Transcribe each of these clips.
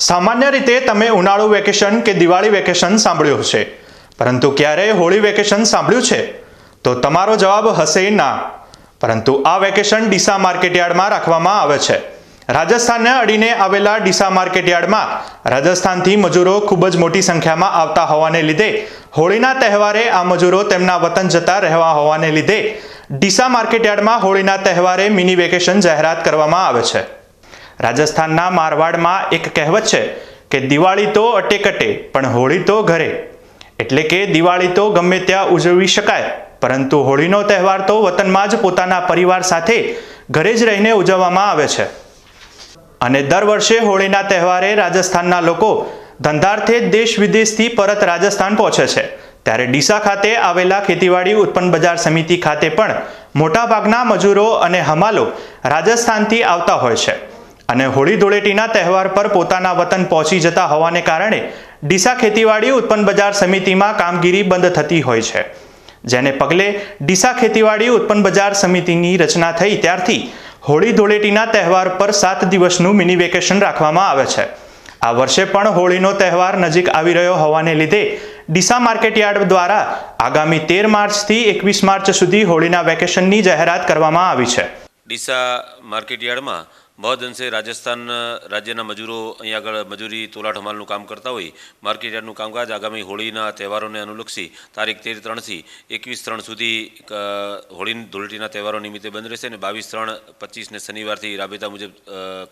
સામાન્ય રીતે તમે ઉનાળુ વેકેશન કે દિવાળી વેકેશન સાંભળ્યું હશે. પરંતુ ક્યારેય હોળી વેકેશન સાંભળ્યું છે? તો તમારો જવાબ હશે ના. પરંતુ આ વેકેશન ડીસા માર્કેટયાર્ડમાં રાખવામાં આવે છે. રાજસ્થાનને અડીને આવેલા ડીસા માર્કેટયાર્ડમાં રાજસ્થાનથી મજૂરો ખૂબ જ મોટી સંખ્યામાં આવતા હોવાને લીધે હોળીના તહેવારે આ મજૂરો તેમના વતન જતા રહેવા હોવાને લીધે ડીસા માર્કેટયાર્ડમાં હોળીના તહેવારે મિની વેકેશન જાહેરાત કરવામાં આવે છે. રાજસ્થાનના મારવાડમાં એક કહેવત છે કે દિવાળી તો અટેકટે પણ હોળી તો ઘરે. એટલે કે દિવાળી તો ગમે ત્યાં ઉજવી શકાય, પરંતુ હોળીનો તહેવાર તો વતનમાં જ પોતાના પરિવાર સાથે ઘરે જ રહીને ઉજવવામાં આવે છે. અને દર વર્ષે હોળીના તહેવારે રાજસ્થાનના લોકો ધંધાર્થે દેશ વિદેશથી પરત રાજસ્થાન પહોંચે છે. ત્યારે ડીસા ખાતે આવેલા ખેતીવાડી ઉત્પન્ન બજાર સમિતિ ખાતે પણ મોટાભાગના મજૂરો અને હમાલો રાજસ્થાનથી આવતા હોય છે. અને હોળી ધૂળેટીના તહેવાર પર પોતાના વતન પહોંચી જતા હોવાને કારણે ડીસા ખેતીવાડી ઉત્પન્ન બજાર સમિતિમાં કામગીરી બંધ થતી હોય છે. જેને પગલે ડીસા ખેતીવાડી ઉત્પન્ન બજાર સમિતિની રચના થઈ ત્યારથી હોળી ધૂળેટીના તહેવાર પર સાત દિવસનું મિની વેકેશન રાખવામાં આવે છે. આ વર્ષે પણ હોળીનો તહેવાર નજીક આવી રહ્યો હોવાને લીધે ડીસા માર્કેટયાર્ડ દ્વારા આગામી તેર માર્ચથી એકવીસ માર્ચ સુધી હોળીના વેકેશનની જાહેરાત કરવામાં આવી છે. ડીસા માર્કેટ યાર્ડમાં મહદ અંશે રાજસ્થાન, રાજ્યના મજૂરો અહીંયા આગળ મજૂરી, તોલાટ હમાલનું કામ કરતા હોય માર્કેટયાર્ડનું કામકાજ આગામી હોળીના તહેવારોને અનુલક્ષી તારીખ તેર ત્રણથી એકવીસ ત્રણ સુધી હોળી ધૂળટીના તહેવારો નિમિત્તે બંધ રહેશે અને બાવીસ ત્રણ પચીસને શનિવારથી રાબેતા મુજબ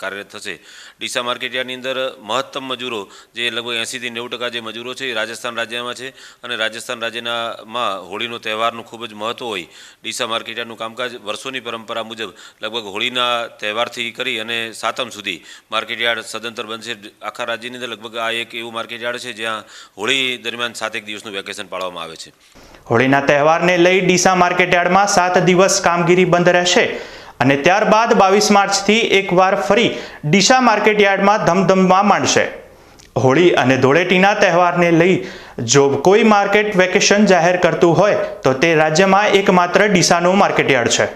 કાર્યરત થશે. ડીસા માર્કેટયાર્ડની અંદર મહત્તમ મજૂરો જે લગભગ એંસીથી નેવું ટકા જે મજૂરો છે એ રાજસ્થાન રાજ્યમાં છે અને રાજસ્થાન રાજ્યનામાં હોળીનો તહેવારનું ખૂબ જ મહત્ત્વ હોય. ડીસા માર્કેટયાર્ડનું કામકાજ વર્ષોની પરંપરા મુજબ લગભગ હોળીના તહેવારથી કરી અને સાતમ સુધી માર્કેટયાર્ડ સદંતર બનશે. આખા રાજ્યની અંદર લગભગ આ એક એવું માર્કેટયાર્ડ છે જ્યાં હોળી દરમિયાન સાત એક દિવસનું વેકેશન પાડવામાં આવે છે. હોળીના તહેવારને લઈ ડીસા માર્કેટયાર્ડમાં સાત દિવસ કામગીરી બંધ રહેશે અને ત્યારબાદ બાવીસ માર્ચથી એકવાર ફરી ડીસા માર્કેટયાર્ડમાં ધમધમવા માંડશે. હોળી અને ધૂળેટીના તહેવારને લઈ જો કોઈ માર્કેટ વેકેશન જાહેર કરતું હોય તો તે રાજ્યમાં એકમાત્ર ડીસાનું માર્કેટયાર્ડ છે.